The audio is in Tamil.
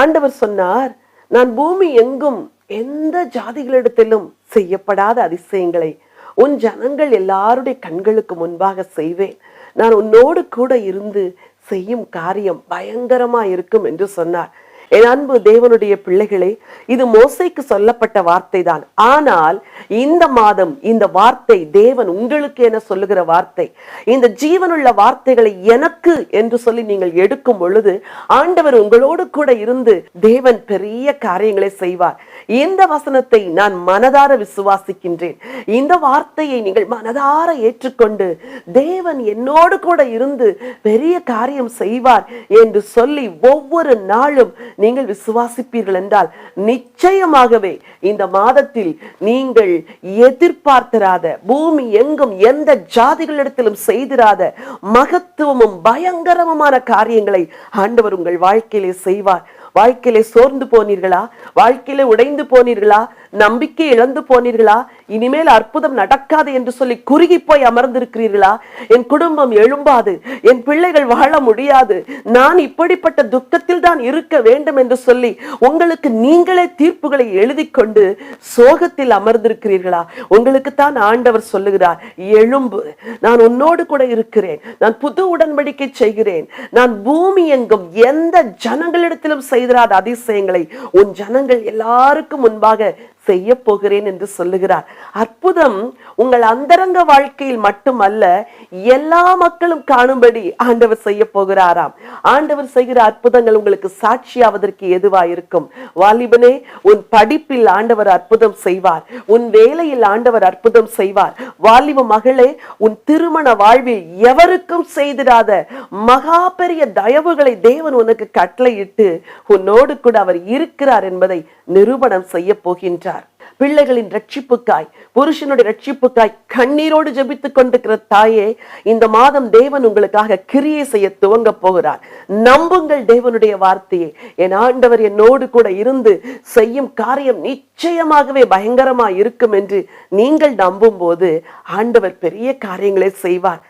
ஆண்டவர் சொன்னார் நான் பூமி எங்கும் எந்த ஜாதிகளிடத்திலும் செய்யப்படாத அதிசயங்களை உன் ஜனங்கள் எல்லாருடைய கண்களுக்கு முன்பாக செய்வேன். நான் உன்னோடு கூட இருந்து செய்யும் காரியம் பயங்கரமா இருக்கும் என்று சொன்னார். என் அன்பு தேவனுடைய பிள்ளைகளே இது மோசைக்கு சொல்லப்பட்ட வார்த்தை தான் ஆனால் இந்த மாதம் இந்த வார்த்தை தேவன் உங்களுக்கு என சொல்லுகிற வார்த்தை இந்த ஜீவனுள்ள வார்த்தைகளை எனக்கு என்று சொல்லி நீங்கள் எடுக்கும் பொழுது ஆண்டவர் உங்களோடு கூட இருந்து தேவன் பெரிய காரியங்களை செய்வார். இந்த வசனத்தை நான் மனதார விசுவாசிக்கின்றேன். இந்த வார்த்தையை நீங்கள் மனதார ஏற்றுக்கொண்டு தேவன் என்னோடு கூட இருந்து பெரிய காரியம் செய்வார் என்று சொல்லி ஒவ்வொரு நாளும் நீங்கள் விசுவாசிப்பீர்கள் என்றால் நிச்சயமாகவே இந்த மாதத்தில் நீங்கள் எதிர்பார்த்திராத பூமி எங்கும் எந்த ஜாதிகளிடத்திலும் செய்திராத மகத்துவமும் பயங்கரமுமான காரியங்களை ஆண்டவர் உங்கள் வாழ்க்கையிலே செய்வார். வாழ்க்கையில சோர்ந்து போனீர்களா? வாழ்க்கையில உடைந்து போனீர்களா? நம்பிக்கை இழந்து போனீர்களா? இனிமேல் அற்புதம் நடக்காது என்று சொல்லி குறுகி போய் அமர்ந்திருக்கிறீர்களா? என் குடும்பம் எழும்பாது என் பிள்ளைகள் வாழ முடியாது. நான் இப்படிப்பட்ட துக்கத்தில் தான் இருக்க வேண்டும் என்று சொல்லி உங்களுக்கு நீங்களே தீர்ப்புகளை எழுதி கொண்டு சோகத்தில் அமர்ந்திருக்கிறீர்களா? உங்களுக்கு தான் ஆண்டவர் சொல்லுகிறார் எழும்பு. நான் உன்னோடு கூட இருக்கிறேன். நான் புது உடன்படிக்கை செய்கிறேன். நான் பூமி எங்கும் எந்த ஜனங்களிடத்திலும் செய்திராத அதிசயங்களை உன் ஜனங்கள் எல்லாருக்கும் முன்பாக செய்ய போகிறேன் என்று சொல்லுகிறார். அற்புதம் உங்கள் அந்தரங்க வாழ்க்கையில் மட்டுமல்ல எல்லா மக்களும் காணும்படி ஆண்டவர் செய்ய போகிறாராம் ஆண்டவர் செய்கிற அற்புதங்கள் உங்களுக்கு சாட்சியாவதற்கு எதுவா இருக்கும் வாலிபனே உன் படிப்பில் ஆண்டவர் அற்புதம் செய்வார். உன் வேலையில் ஆண்டவர் அற்புதம் செய்வார். வாலிப மகளே உன் திருமண வாழ்வில் எவருக்கும் செய்திடாத மகா பெரிய தயவுகளை தேவன் உனக்கு கட்டளையிட்டு உன்னோடு கூட அவர் இருக்கிறார் என்பதை நிரூபணம் செய்ய போகின்றார். பிள்ளைகளின் ரட்சிப்புக்காய் புருஷனுடைய ரட்சிப்புக்காய் கண்ணீரோடு ஜெபித்துக் கொண்டிருக்கிற தாயே இந்த மாதம் தேவன் உங்களுக்காக கிரியை செய்ய துவங்க போகிறார். நம்புங்கள் தேவனுடைய வார்த்தையை. என் ஆண்டவர் என்னோடு கூட இருந்து செய்யும் காரியம் நிச்சயமாகவே பயங்கரமா இருக்கும் என்று நீங்கள் நம்பும் போது ஆண்டவர் பெரிய காரியங்களை செய்வார்.